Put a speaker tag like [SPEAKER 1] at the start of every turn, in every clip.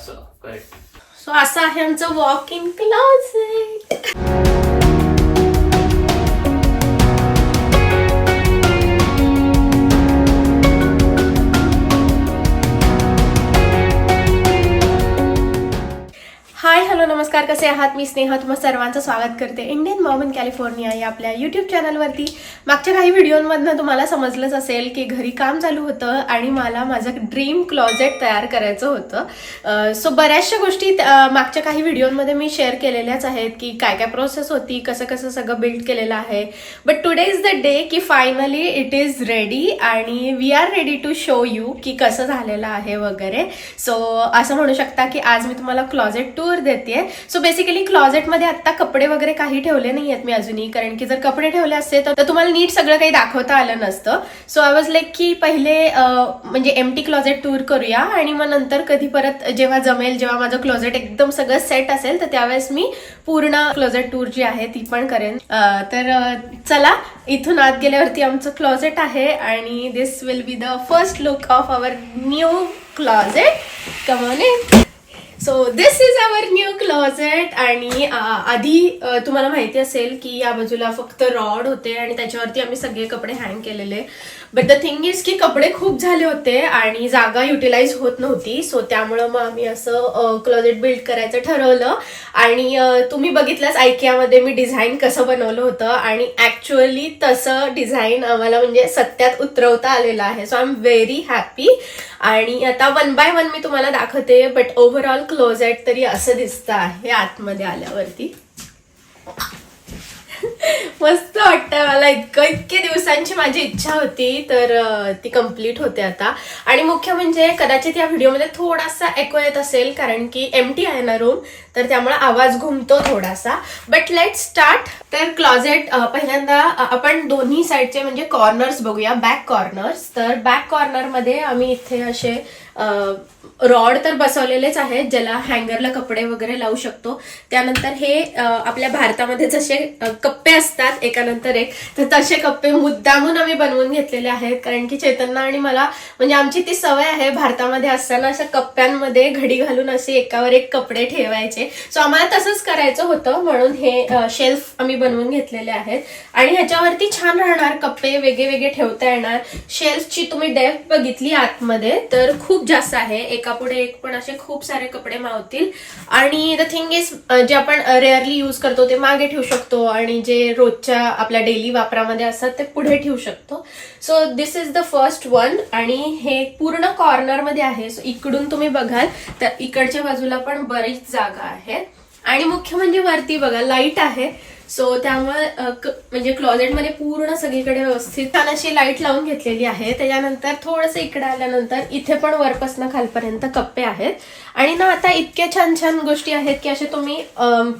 [SPEAKER 1] असं correct
[SPEAKER 2] so असं आहे आमचं वॉक इन क्लॉजेट हॅलो नमस्कार. कसे आहात? मी स्नेहा. तुम्हा सर्वांचं स्वागत करते. इंडियन मॉम इन कॅलिफोर्निया या आपल्या युट्यूब चॅनलवरती मागच्या काही व्हिडिओमधनं तुम्हाला समजलंच असेल की घरी काम चालू होतं आणि मला माझं ड्रीम क्लॉजेट तयार करायचं होतं. सो बऱ्याचशा गोष्टी मागच्या काही व्हिडिओमध्ये मी शेअर केलेल्याच आहेत की काय काय प्रोसेस होती कसं कसं सगळं बिल्ड केलेलं आहे. But today is the day की फायनली इट इज रेडी आणि we are ready to show you की कसं झालेलं आहे वगैरे. सो असं म्हणू शकता की आज मी तुम्हाला क्लॉजेट टूर देते. सो बेसिकली क्लॉजेटमध्ये आता कपडे वगैरे काही ठेवले नाही आहेत मी अजूनही कारण की जर कपडे ठेवले असते तर तुम्हाला नीट सगळं काही दाखवता आलं नसतं. सो आय वॉज लाईक की पहिले म्हणजे एम टी क्लॉजेट टूर करूया आणि मग नंतर कधी परत जेव्हा जमेल जेव्हा माझं क्लॉजेट एकदम सगळं सेट असेल तर त्यावेळेस मी पूर्ण क्लॉजेट टूर जी आहे ती पण करेन. तर चला इथून आत गेल्यावरती आमचं क्लॉजेट आहे आणि this will be the first look of our new closet come on so this is our new closet आणि आधी तुम्हाला माहिती असेल की या बाजूला फक्त रॉड होते आणि त्याच्यावरती आम्ही सगळे कपडे हँग केलेले. बट द थिंग इज की कपडे खूप झाले होते आणि जागा युटिलाइज होत नव्हती. सो त्यामुळं मग आम्ही असं क्लोजेट बिल्ड करायचं ठरवलं. आणि तुम्ही बघितलंच आयकियामध्ये मी डिझाईन कसं बनवलं होतं आणि ऍक्च्युअली तसं डिझाईन आम्हाला म्हणजे सत्यात उतरवता आलेलं आहे. So I am very happy आणि आता वन बाय वन मी तुम्हाला दाखवते बट ओव्हरऑल क्लोजेट तरी असं दिसतं आहे आतमध्ये आल्यावरती. मस्त वाटतंय मला. इतकं इतके दिवसांची माझी इच्छा होती तर ती कंप्लीट होते आता. आणि मुख्य म्हणजे कदाचित या व्हिडिओमध्ये थोडासा एको येत असेल कारण की एम टी आहे ना रूम तर त्यामुळे आवाज घुमतो थोडासा. बट लेट स्टार्ट तर क्लॉजेट पहिल्यांदा आपण दोन्ही साईडचे म्हणजे कॉर्नर्स बघूया बॅक कॉर्नर्स तर बॅक कॉर्नरमध्ये आम्ही इथे असे रॉड तर बसवलेलेच आहेत ज्याला हँगरला कपडे वगैरे लावू शकतो. त्यानंतर हे आपल्या भारतामध्ये जसे कप्पे असतात एकानंतर एक तर तसे कप्पे मुद्दामून आम्ही बनवून घेतलेले आहेत. कारण की चैतन्य आणि मला म्हणजे आमची ती सवय आहे भारतामध्ये असताना अशा कप्प्यांमध्ये घडी घालून असे एकावर एक कपडे ठेवायचे. सो आम्हाला तसंच करायचं होतं म्हणून हे शेल्फ आम्ही बनवून घेतलेले आहेत. आणि ह्याच्यावरती छान राहणार कप्पे वेगळे वेगळे ठेवता येणार. शेल्फची तुम्ही डेप्थ बघितली आतमध्ये तर खूप जास्त आहे. एका पुढे एक पण असे खूप सारे कपडे मावतील. आणि द थिंग इज जे आपण रेअरली यूज करतो ते मागे ठेवू शकतो. आणि जे रोजच्या आपल्या डेली वापरामध्ये असतात ते पुढे ठेवू शकतो. So this is the first one आणि हे पूर्ण कॉर्नरमध्ये आहे. सो इकडून तुम्ही बघाल तर इकडच्या बाजूला पण बरीच जागा आहे आणि मुख्य म्हणजे वरती बघा लाइट आहे. सो त्यामुळे म्हणजे क्लॉजेटमध्ये पूर्ण सगळीकडे व्यवस्थित छान अशी लाइट लावून घेतलेली आहे. त्याच्यानंतर थोडंसं इकडे आल्यानंतर इथे पण वरपासनं खालपर्यंत कप्पे आहेत. आणि ना आता इतक्या छान छान गोष्टी आहेत की असे तुम्ही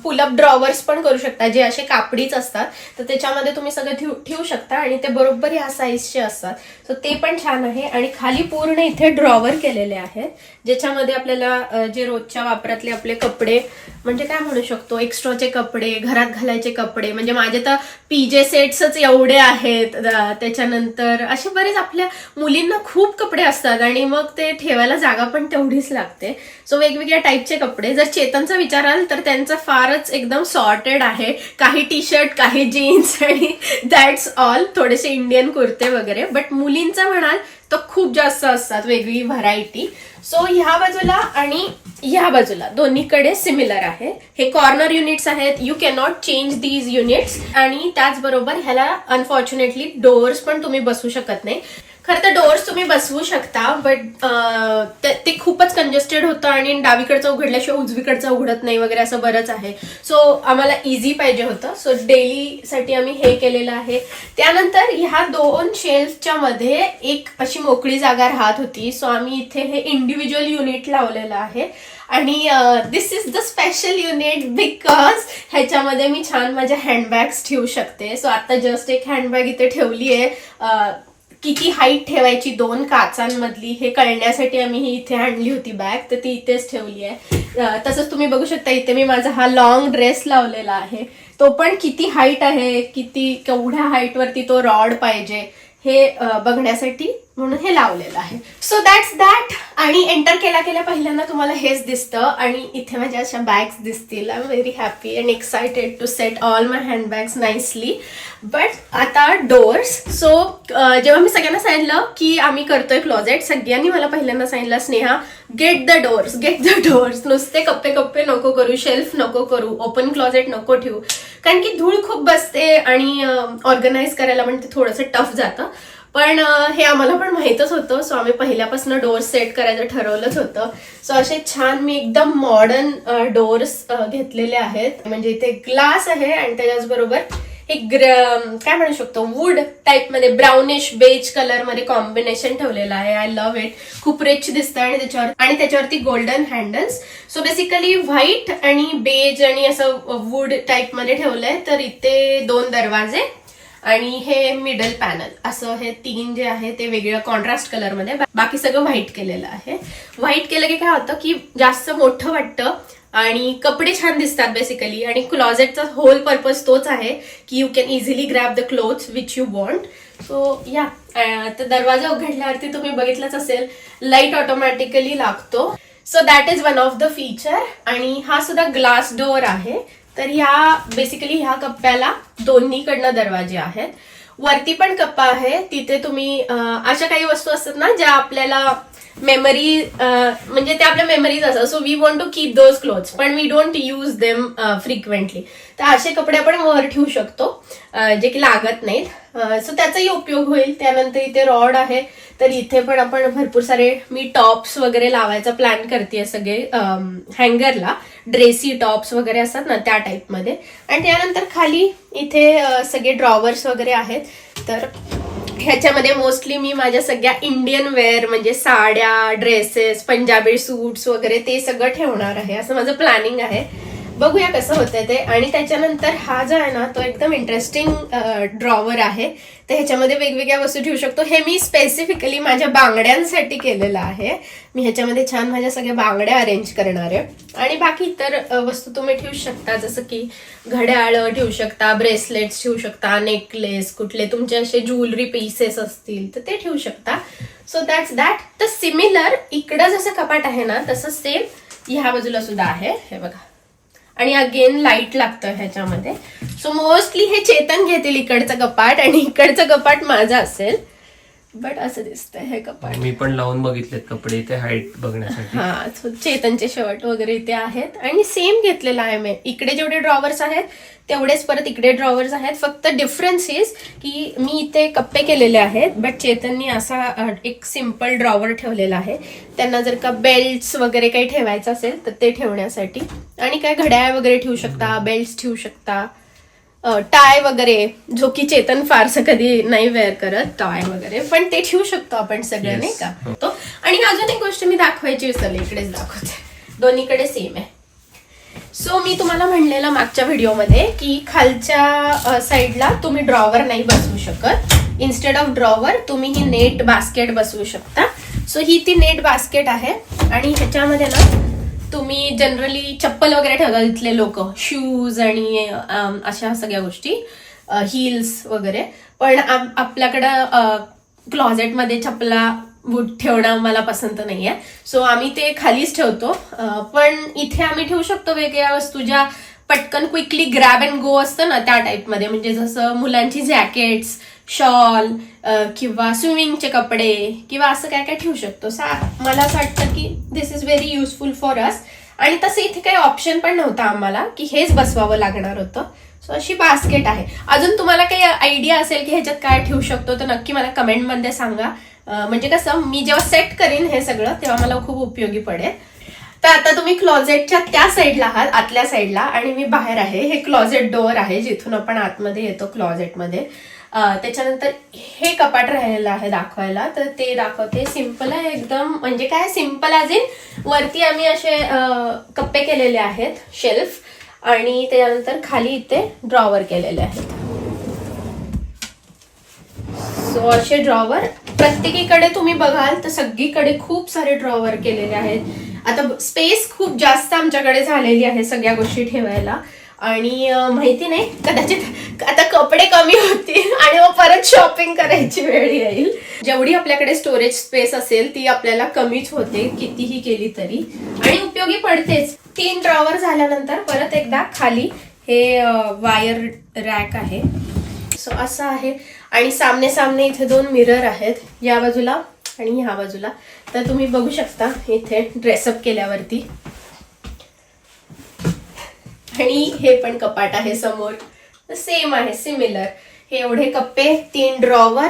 [SPEAKER 2] पुलअप ड्रॉवर्स पण करू शकता जे असे कापडीच असतात. तर त्याच्यामध्ये तुम्ही सगळं ठेवू ठेवू शकता आणि ते बरोबर या साईजचे असतात. सो ते पण छान आहे. आणि खाली पूर्ण इथे ड्रॉवर केलेले आहेत ज्याच्यामध्ये आपल्याला जे रोजच्या वापरातले आपले कपडे म्हणजे काय म्हणू शकतो एक्स्ट्राचे कपडे घरात घालायचे कपडे. म्हणजे माझे तर पीजे सेट्सच एवढे आहेत. त्याच्यानंतर असे बरेच आपल्या मुलींना खूप कपडे असतात आणि मग ते ठेवायला जागा पण तेवढीच लागते. सो वेगवेगळ्या टाईपचे कपडे. जर चेतनचा विचाराल तर त्यांचं फारच एकदम सॉर्टेड आहे. काही टी शर्ट काही जीन्स आणि दॅट्स ऑल थोडेसे इंडियन कुर्ते वगैरे. बट मुलींचा म्हणाल तर खूप जास्त असतात वेगळी व्हरायटी सो ह्या बाजूला आणि ह्या बाजूला दोन्हीकडे सिमिलर आहे. हे कॉर्नर युनिट्स आहेत. You cannot change these units आणि त्याचबरोबर ह्याला अनफॉर्च्युनेटली डोअर्स पण तुम्ही बसू शकत नाही. खरं तर डोअर्स तुम्ही बसवू शकता बट ते खूपच कंजेस्टेड होतं आणि डावीकडचं उघडल्याशिवाय उजवीकडचं उघडत नाही वगैरे असं बरंच आहे. सो आम्हाला इझी पाहिजे होतं. सो डेलीसाठी आम्ही हे केलेलं आहे. त्यानंतर ह्या दोन शेल्फच्या मध्ये एक अशी मोकळी जागा राहत होती. सो आम्ही इथे हे इंडिव्हिज्युअल युनिट लावलेलं आहे. आणि this is the special unit because ह्याच्यामध्ये मी छान माझ्या हँडबॅग्स ठेवू शकते. सो आता जस्ट एक हँडबॅग इथे ठेवली आहे किती हाईट ठेवायची दोन काचांमधली हे कळण्यासाठी आम्ही ही इथे आणली होती बॅग तर ती इथेच ठेवली आहे. तसंच तुम्ही बघू शकता इथे मी माझा हा लॉंग ड्रेस लावलेला आहे. तो पण किती हाईट आहे किती केवढ्या हाईटवरती तो रॉड पाहिजे. हे बघण्यासाठी म्हणून हे लावलेलं आहे. सो दॅट्स दॅट आणि एंटर केल्या केल्या पहिल्यांदा तुम्हाला हेच दिसतं. आणि इथे माझ्या अशा बॅग्स दिसतील. I am very happy and excited to set all my handbags nicely but आता डोअर्स सो जेव्हा मी सगळ्यांना सांगितलं की आम्ही करतोय क्लॉजेट सगळ्यांनी मला पहिल्यांदा सांगितलं Sneha get the doors get the doors नुसते कप्पे कप्पे नको करू शेल्फ नको करू ओपन क्लॉजेट नको ठेवू. कारण की धूळ खूप बसते आणि ऑर्गनाईज करायला पण ते थोडंसं टफ जातं. पण हे आम्हाला पण माहीतच होतं. सो आम्ही पहिल्यापासून डोअर्स सेट करायचं ठरवलंच होतं. सो असे छान मी एकदम मॉडर्न डोअर्स घेतलेले आहेत. म्हणजे इथे ग्लास आहे आणि त्याच्याचबरोबर एक काय म्हणू शकतो वूड टाईपमध्ये ब्राउनिश बेज कलरमध्ये कॉम्बिनेशन ठेवलेलं आहे. आय लव्ह इट खूप रिच दिसतं आणि त्याच्यावर आणि त्याच्यावरती golden handles so basically white आणि बेज आणि असं वूड टाईपमध्ये ठेवलंय तर इथे दोन दरवाजे आणि हे मिडल पॅनल असं हे तीन जे आहे ते वेगळ्या कॉन्ट्रास्ट कलरमध्ये. बाकी सगळं व्हाईट केलेलं आहे. व्हाईट केलं की काय होतं की जास्त मोठं वाटतं आणि कपडे छान दिसतात बेसिकली आणि क्लॉजेटचा होल पर्पज तोच आहे की you can easily grab the clothes which you want so या तर दरवाजा उघडल्यावरती तुम्ही बघितलंच असेल लाइट ऑटोमॅटिकली लागतो. So that is one of the feature आणि हा सुद्धा ग्लास डोअर आहे. तर ह्या बेसिकली ह्या कप्प्याला दोन्हीकडनं दरवाजे आहेत. वरती पण कप्पा आहे. तिथे तुम्ही अशा काही वस्तू असतात ना ज्या आपल्याला मेमरी uh, म्हणजे ते आपल्या मेमरीज असतात. So we want to keep those clothes पण we don't use them frequently तर असे कपडे आपण वर ठेवू शकतो uh, जे की लागत नाहीत. Uh, सो त्याचाही उपयोग होईल. त्यानंतर इथे रॉड आहे. तर इथे पण आपण भरपूर सारे मी टॉप्स वगैरे लावायचा प्लॅन करते सगळे हँगरला ड्रेसी टॉप्स वगैरे असतात ना त्या टाईपमध्ये आणि त्यानंतर खाली इथे सगळे ड्रॉवर्स वगैरे आहेत. तर ह्याच्यामध्ये मोस्टली मी माझ्या सगळ्या इंडियन वेअर म्हणजे साड्या ड्रेसेस पंजाबी सूट्स वगैरे ते सगळं ठेवणार आहे. असं माझं प्लॅनिंग आहे. बघूया कसं होतंय ते. आणि त्याच्यानंतर हा जो आहे ना तो एकदम इंटरेस्टिंग ड्रॉवर आहे. तर ह्याच्यामध्ये वेगवेगळ्या वस्तू ठेवू शकतो. हे मी स्पेसिफिकली माझ्या बांगड्यांसाठी केलेलं आहे. मी ह्याच्यामध्ये छान माझ्या सगळ्या बांगड्या अरेंज करणार आहे. आणि बाकी इतर वस्तू तुम्ही ठेवू शकता. जसं की घड्याळ ठेवू शकता ब्रेसलेट्स ठेवू शकता नेकलेस कुठले तुमचे असे ज्वेलरी पीसेस असतील तर ते ठेवू शकता. सो दॅट्स दॅट तर सिमिलर इकडं जसं कपाट आहे ना तसं सेम ह्या बाजूला सुद्धा आहे. हे बघा. आणि अगेन लाइट लागतं ह्याच्यामध्ये. सो मोस्टली हे चेतन घेतील इकडचं कपाट आणि इकडचं कपाट माझं असेल. बट असं दिसतंय हे कपाट
[SPEAKER 1] मी पण लावून बघितलेत कपडे इथे हाईट बघण्यासाठी.
[SPEAKER 2] हा चेतनचे शर्ट वगैरे इथे आहेत. आणि सेम घेतलेला आहे मी. इकडे जेवढे ड्रॉवर्स आहेत तेवढेच परत इकडे ड्रॉवर्स आहेत. फक्त डिफरन्स इज की मी इथे कप्पे केलेले आहेत बट चेतननी असा एक सिंपल ड्रॉवर ठेवलेला आहे. त्यांना जर का बेल्ट्स वगैरे काही ठेवायचं असेल तर ते ठेवण्यासाठी. आणि काय घड्याळ वगैरे ठेवू शकता बेल्ट्स ठेवू शकता. टाय वगैरे जो की चेतन फारसं कधी नाही वेअर करत टाय वगैरे पण ते ठेवू शकतो आपण सगळं. नाही का? तो. आणि अजून एक गोष्ट मी दाखवायची विसरले इकडेच दाखवते. दोन्हीकडे सेम आहे. सो मी तुम्हाला म्हणलेलं मागच्या व्हिडिओमध्ये की खालच्या साईडला तुम्ही ड्रॉवर नाही बसवू शकत. इन्स्टेड ऑफ ड्रॉवर तुम्ही ही नेट बास्केट बसवू शकता. सो ही ती नेट बास्केट आहे. आणि ह्याच्यामध्ये ना तुम्ही जनरली चप्पल वगैरे ठेवतात इथले लोक. शूज आणि अशा सगळ्या गोष्टी. हिल्स वगैरे. पण आप- आपल्याकडं क्लॉझेटमध्ये चप्पला बूट ठेवणं मला पसंत नाही आहे सो आम्ही ते खालीच ठेवतो. पण इथे आम्ही ठेवू शकतो वेगळ्या वस्तू ज्या पटकन क्विकली ग्रॅब अँड गो असतं ना त्या टाईपमध्ये म्हणजे जसं मुलांची जॅकेट्स शॉल किंवा स्विमिंगचे कपडे किंवा असं काय काय ठेवू शकतो. सा मला असं वाटतं की this is very useful for us आणि तसं इथे काही ऑप्शन पण नव्हता आम्हाला की हेच बसवावं लागणार होतं. सो अशी बास्केट आहे. अजून तुम्हाला काही आयडिया असेल की ह्याच्यात काय ठेवू शकतो तर नक्की मला कमेंटमध्ये सांगा. म्हणजे कसं मी जेव्हा सेट करीन हे सगळं तेव्हा मला खूप उपयोगी पडेल. तर आता तुम्ही क्लॉजेटच्या त्या साईडला आहात आतल्या साईडला आणि मी बाहेर आहे. हे क्लॉजेट डोअर आहे जिथून आपण आतमध्ये येतो क्लॉजेटमध्ये त्याच्यानंतर हे कपाट राहिलेलं आहे दाखवायला. तर ते दाखवते. सिंपल आहे एकदम. म्हणजे काय? सिंपल आज इन वरती आम्ही असे कप्पे केलेले आहेत शेल्फ आणि त्याच्यानंतर खाली इथे ड्रॉवर केलेले आहेत. सो असे ड्रॉवर प्रत्येकीकडे तुम्ही बघाल तर सगळीकडे खूप सारे ड्रॉवर केलेले आहेत. आता स्पेस खूप जास्त आमच्याकडे झालेली आहे सगळ्या गोष्टी ठेवायला. आणि माहिती नाही कदाचित आता कपडे कमी होतील आणि मग परत शॉपिंग करायची वेळ येईल. जेवढी आपल्याकडे स्टोरेज स्पेस असेल ती आपल्याला कमीच होते कितीही केली तरी. आणि उपयोगी पडतेच. तीन ड्रॉवर झाल्यानंतर परत एकदा खाली हे वायर रॅक आहे. सो असं आहे. आणि सामने सामने इथे दोन मिरर आहेत. या बाजूला आणि ह्या बाजूला. तर तुम्ही बघू शकता इथे ड्रेसअप केल्यावरती. आणि हे पण कपाट आहे समोर. सेम आहे सिमिलर हे एवढे कप्पे तीन ड्रॉवर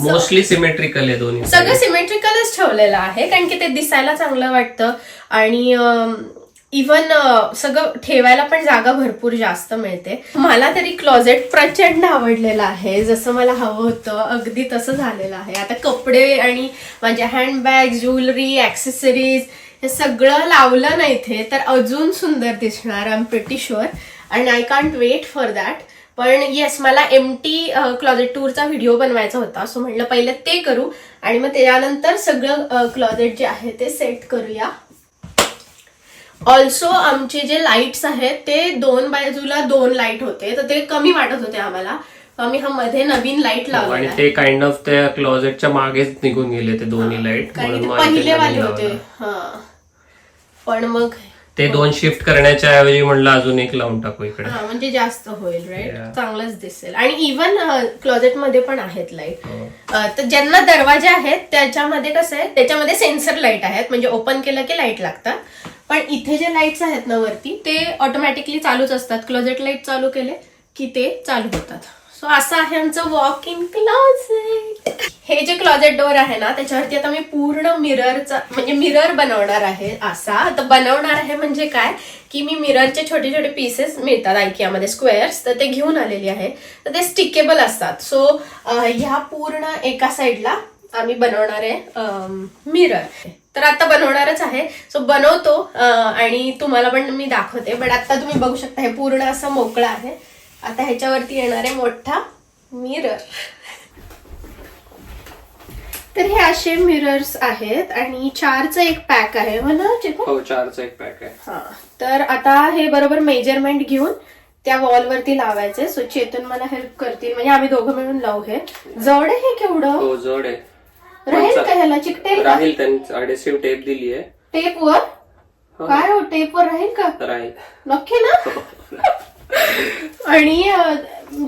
[SPEAKER 1] मोस्टली सिमेट्रिकल आहे दोन्ही
[SPEAKER 2] सगळं सिमेट्रिकलच ठेवलेलं आहे कारण की ते दिसायला चांगलं वाटतं. आणि इवन सगळं ठेवायला पण जागा भरपूर जास्त मिळते. मला तरी क्लोजेट प्रचंड आवडलेलं आहे. जसं मला हवं होतं अगदी तसं झालेलं आहे. आता कपडे आणि माझ्या हँडबॅग ज्वेलरी ॲक्सेसरीज हे सगळं लावलं ना इथे तर अजून सुंदर दिसणार आय एम प्रिटी शुअर आणि I can't wait for that पण येस मला एम टी क्लॉजेट टूरचा व्हिडिओ बनवायचा होता सो म्हटलं पहिलं ते करू. आणि मग त्यानंतर सगळं क्लॉजेट जे आहे ते सेट करूया. ऑल्सो आमचे जे लाईट्स आहेत ते दोन बाजूला दोन लाइट होते तर ते कमी वाटत होते आम्हाला. आम्ही हा मध्ये नवीन लाइट
[SPEAKER 1] हो, आणि
[SPEAKER 2] लावला
[SPEAKER 1] ते काइंड ऑफ त्या क्लोजेटच्या मागेच निघून गेले ते दोन्ही
[SPEAKER 2] लाइट पहिले वाले होते. हा. पण मग
[SPEAKER 1] ते दोन शिफ्ट करण्याच्या ऐवजी म्हणलं अजून एक लावून टाकू इकडे.
[SPEAKER 2] हा म्हणजे जास्त होईल राईट. चांगलंच दिसेल. आणि इवन क्लोजेटमध्ये पण आहेत लाइट
[SPEAKER 1] हो.
[SPEAKER 2] तर ज्यांना दरवाजे आहेत त्याच्यामध्ये कसं आहे त्याच्यामध्ये सेन्सर लाइट आहेत. म्हणजे ओपन केलं की लाइट लागतात. पण इथे जे लाईट्स आहेत ना वरती ते ऑटोमॅटिकली चालूच असतात. क्लोजेट लाइट चालू केले की ते चालू होतात. सो असं आहे आमचं वॉक इन क्लॉजेट हे जे क्लॉजेट डोअर आहे ना त्याच्यावरती आता मी पूर्ण मिररचा म्हणजे मिरर बनवणार आहे असा. तर बनवणार आहे म्हणजे काय? की मी मिररचे छोटे छोटे पीसेस मिळतात आयकियामध्ये स्क्वेअर्स तर ते घेऊन आलेली आहे. तर ते स्टिकेबल असतात. सो ह्या पूर्ण एका साईडला आम्ही बनवणार आहे मिरर तर आता बनवणारच आहे. सो बनवतो. आणि तुम्हाला पण मी दाखवते. बट आता तुम्ही बघू शकता हे पूर्ण असं मोकळं आहे. आता ह्याच्यावरती येणार आहे मोठा मिरर तर हे असे मिरर्स आहेत आणि चारचं एक पॅक आहे हो ना चिकू?
[SPEAKER 1] हो चारचा एक पॅक आहे.
[SPEAKER 2] हा तर आता हे बरोबर मेजरमेंट घेऊन त्या वॉल वरती लावायचे. सो चेतन मला हेल्प करतील. म्हणजे आम्ही दोघं मिळून लावू हे. जड आहे हे केवढं?
[SPEAKER 1] हो जड आहे.
[SPEAKER 2] राहील का ह्याला? चिकटेल का?
[SPEAKER 1] राहील त्यांनी अडेसिव्ह टेप दिली आहे
[SPEAKER 2] टेप वर?
[SPEAKER 1] हो.
[SPEAKER 2] काय हो टेप वर राहील का?
[SPEAKER 1] राहील.
[SPEAKER 2] नक्की ना? आणि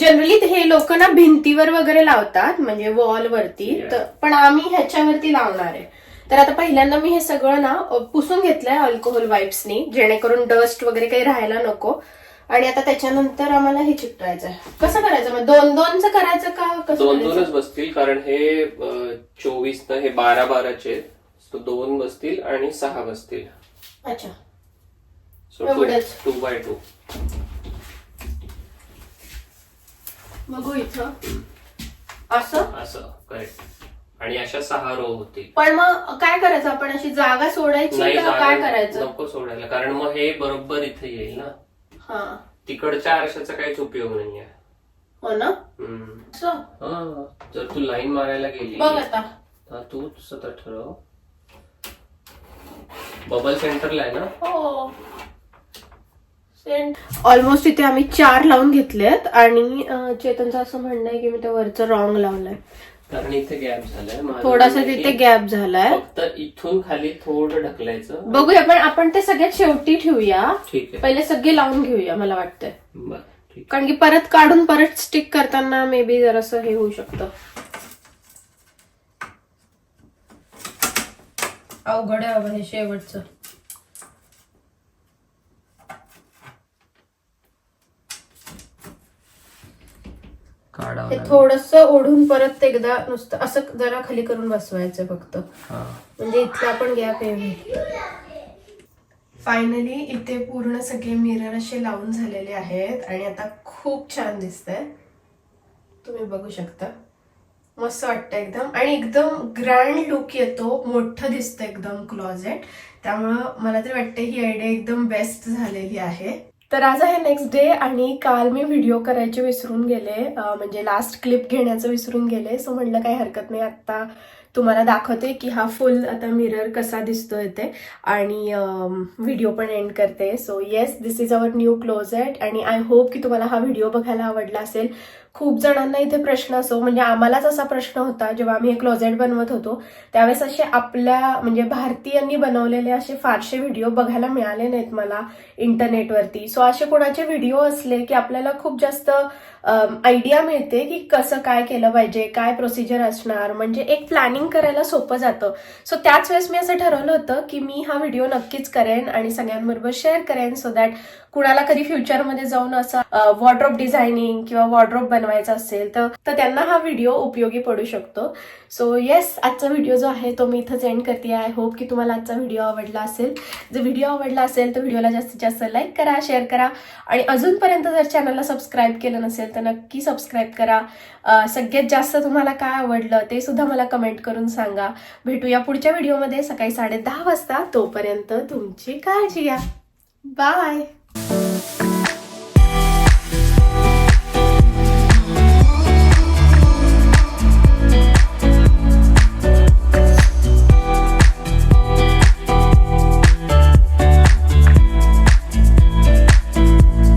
[SPEAKER 2] जनरली हे लोक ना भिंतीवर वगैरे लावतात म्हणजे वॉल वरती.
[SPEAKER 1] Yeah.
[SPEAKER 2] तर पण आम्ही ह्याच्यावरती लावणार आहे. तर आता पहिल्यांदा मी हे सगळं ना पुसून घेतलंय अल्कोहोल वाईप्सनी जेणेकरून डस्ट वगैरे काही राहायला नको. आणि आता त्याच्यानंतर आम्हाला हे चिकटवायचं आहे कसं करायचं? मग दोन दोनचं करायचं का? कसं
[SPEAKER 1] दोन? दोनच बसतील कारण हे चोवीस न हे बारा बाराचे दोन बसतील आणि सहा बसतील.
[SPEAKER 2] अच्छा.
[SPEAKER 1] टू बाय टू
[SPEAKER 2] बघू इथं. असं?
[SPEAKER 1] असं करेक्ट आणि अशा सहा रो होतील
[SPEAKER 2] पण मग काय करायचं? आपण अशी जागा सोडायची
[SPEAKER 1] नाही
[SPEAKER 2] का
[SPEAKER 1] जागा
[SPEAKER 2] काय करायचं?
[SPEAKER 1] नको सोडायला कारण मग हे बरोबर इथे येईल ना.
[SPEAKER 2] हा.
[SPEAKER 1] तिकडच्या आरशाचा काहीच उपयोग नाहीये.
[SPEAKER 2] हो ना?
[SPEAKER 1] हम्म.
[SPEAKER 2] असं?
[SPEAKER 1] हा, जर तू लाईन मारायला गेली.
[SPEAKER 2] बघ आता.
[SPEAKER 1] हा तू स्वतः ठरव. बबल सेंटरला आहे ना?
[SPEAKER 2] हो. ऑलमोस्ट इथे आम्ही चार लावून घेतलेत आणि चेतनचं असं म्हणणं आहे की मी त्या वरचं रॉंग लावलंय.
[SPEAKER 1] कारण इथे गॅप झालाय.
[SPEAKER 2] थोडासा
[SPEAKER 1] म्हणणं आहे
[SPEAKER 2] तिथे गॅप झालाय.
[SPEAKER 1] फक्त इथून खाली थोडं ढकलायचं.
[SPEAKER 2] बघूया पण आपण ते सगळ्यात शेवटी ठेवूया.
[SPEAKER 1] ठीक आहे.
[SPEAKER 2] पहिले सगळे लावून घेऊया मला वाटतंय. कारण की परत काढून परत स्टिक करताना मे बी जरासं हे होऊ शकतं. अवघड आहे बाबा हे शेवटचं.
[SPEAKER 1] काढावं
[SPEAKER 2] हे
[SPEAKER 1] लागेल.
[SPEAKER 2] थोडस ओढून परत एकदा नुसतं असं जरा खाली करून बसवायचं फक्त.
[SPEAKER 1] हा.
[SPEAKER 2] म्हणजे इथला पण गॅप आहे फायनली इथे पूर्ण सगळे मिरर असे लावून झालेले आहेत आणि आता खूप छान दिसतंय. तुम्ही बघू शकता. मस्त वाटतं एकदम. आणि एकदम ग्रँड लुक येतो. मोठं दिसतं एकदम क्लॉजेट त्यामुळं मला तरी वाटतं ही आयडिया एकदम बेस्ट झालेली आहे. तर आज आहे नेक्स्ट डे आणि काल मी व्हिडिओ करायचे विसरून गेले. म्हणजे लास्ट क्लिप घेण्याचं विसरून गेले. सो म्हणलं काही हरकत नाही. आत्ता तुम्हाला दाखवते की हा फुल आता मिरर कसा दिसतोय ते. आणि व्हिडिओ पण एंड करते. So yes this is our new closet आणि आय होप की तुम्हाला हा व्हिडिओ बघायला आवडला असेल. खूप जणांना इथे प्रश्न असो म्हणजे आम्हालाच असा प्रश्न होता जेव्हा आम्ही हे क्लोजेट बनवत होतो त्यावेळेस असे आपल्या म्हणजे भारतीयांनी बनवलेले असे फारसे व्हिडिओ बघायला मिळाले नाहीत मला इंटरनेटवरती सो असे कोणाचे व्हिडिओ असले की आपल्याला खूप जास्त आयडिया मिळते की कसं काय केलं पाहिजे काय प्रोसिजर असणार. म्हणजे एक प्लॅनिंग करायला सोपं जातं. सो त्याच वेळेस मी असं ठरवलं होतं की मी हा व्हिडिओ नक्कीच करेन आणि सगळ्यांबरोबर शेअर करेन सो दॅट कुणाला कधी फ्युचरमध्ये जाऊन असं वॉर्ड्रॉप डिझायनिंग किंवा वॉर्ड्रॉप बनवायचा असेल तर तर त्यांना हा व्हिडिओ उपयोगी पडू शकतो. सो येस आजचा व्हिडिओ जो आहे तो मी इथंच एंड करते. आय होप की तुम्हाला आजचा व्हिडिओ आवडला असेल. जर व्हिडिओ आवडला असेल तर व्हिडिओला जास्तीत जास्त लाईक करा शेअर करा. आणि अजूनपर्यंत जर चॅनलला सबस्क्राईब केलं नसेल तर तर नक्की सबस्क्राईब करा. सगळ्यात जास्त तुम्हाला काय आवडलं ते सुद्धा मला कमेंट करून सांगा. भेटूया पुढच्या व्हिडिओमध्ये सकाळी साडे दहा वाजता. तोपर्यंत तुमची काळजी घ्या. बाय